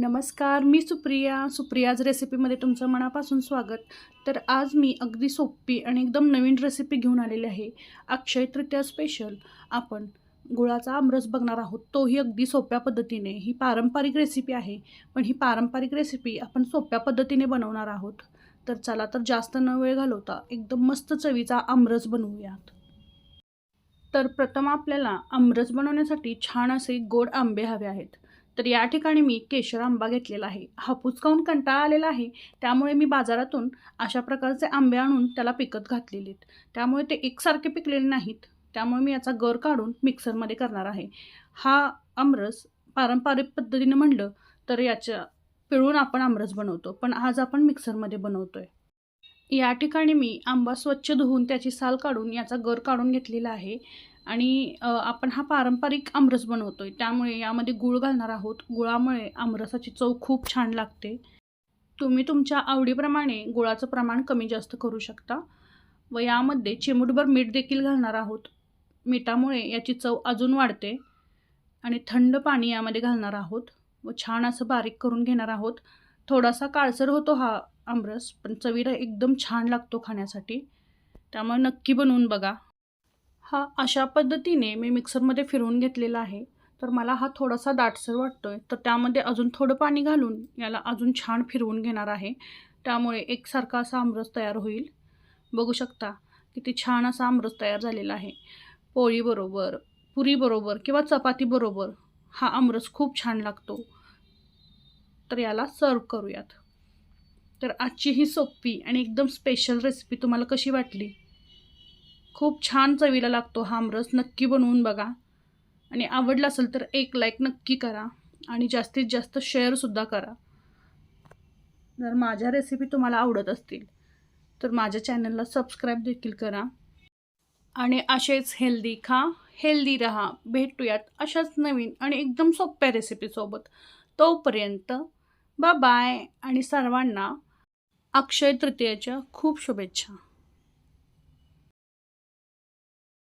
नमस्कार मी सुप्रिया. सुप्रियाज रेसिपीमध्ये तुमचं मनापासून स्वागत. तर आज मी अगदी सोपी आणि एकदम नवीन रेसिपी घेऊन आलेली आहे. अक्षय तृतीया स्पेशल आपण गुळाचा आमरस बघणार आहोत. तोही अगदी सोप्या पद्धतीने. ही पारंपरिक रेसिपी आहे पण ही पारंपरिक रेसिपी आपण सोप्या पद्धतीने बनवणार आहोत. तर चला तर जास्त न वेळ घालवता एकदम मस्त चवीचा आमरस बनवूयात. तर प्रथम आपल्याला आमरस बनवण्यासाठी छान असे गोड आंबे हवे आहेत. तर या ठिकाणी मी केशर आंबा घेतलेला आहे. हापूस खाऊन कंटाळा आलेला आहे त्यामुळे मी बाजारातून अशा प्रकारचे आंबे आणून त्याला पिकत घातलेले आहेत. त्यामुळे ते एकसारखे पिकलेले नाहीत. त्यामुळे मी याचा गर काढून मिक्सरमध्ये करणार आहे. हा आमरस पारंपरिक पद्धतीने म्हणलं तर याच्या पिळून आपण आमरस बनवतो पण आज आपण मिक्सरमध्ये बनवतो आहे या ठिकाणी मी आंबा स्वच्छ धुवून त्याची साल काढून याचा गर काढून घेतलेला आहे. आणि आपण हा पारंपरिक आमरस बनवतो आहे त्यामुळे यामध्ये गूळ घालणार आहोत. गुळामुळे आमरसाची चव खूप छान लागते. तुम्ही तुमच्या आवडीप्रमाणे गुळाचं प्रमाण कमी जास्त करू शकता. व यामध्ये चिमूटभर मीठ देखील घालणार आहोत. मिठामुळे याची चव अजून वाढते. आणि थंड पाणी यामध्ये घालणार आहोत. व छान असं बारीक करून घेणार आहोत. थोडासा काळसर होतो हा आमरस पण चवीला एकदम छान लागतो खाण्यासाठी. त्यामुळे नक्की बनवून बघा. हा अशा पद्धतीने मी मिक्सरमध्ये फिरवून घेतलेला आहे. तर मला हा थोडासा दाटसर वाटतो आहे तर त्यामध्ये अजून थोडं पाणी घालून याला अजून छान फिरवून घेणार आहे. त्यामुळे एकसारखा असा आमरस तयार होईल. बघू शकता किती छान असा आमरस तयार झालेला आहे. पोळीबरोबर पुरीबरोबर किंवा चपातीबरोबर हा आमरस खूप छान लागतो. तर याला सर्व करूयात. तर आजची ही सोपी आणि एकदम स्पेशल रेसिपी तुम्हाला कशी वाटली? खूप छान चवीला लागतो हा आमरस. नक्की बनवून बघा. आणि आवडला असेल तर एक लाईक नक्की करा आणि जास्तीत जास्त शेअरसुद्धा करा. जर माझ्या रेसिपी तुम्हाला आवडत असतील तर माझ्या चॅनलला सबस्क्राईब देखील करा. आणि असेच हेल्दी खा हेल्दी रहा. भेटूयात अशाच नवीन आणि एकदम सोप्या रेसिपीसोबत तोपर्यंत बाय आणि सर्वांना अक्षय तृतीयेच्या खूप शुभेच्छा.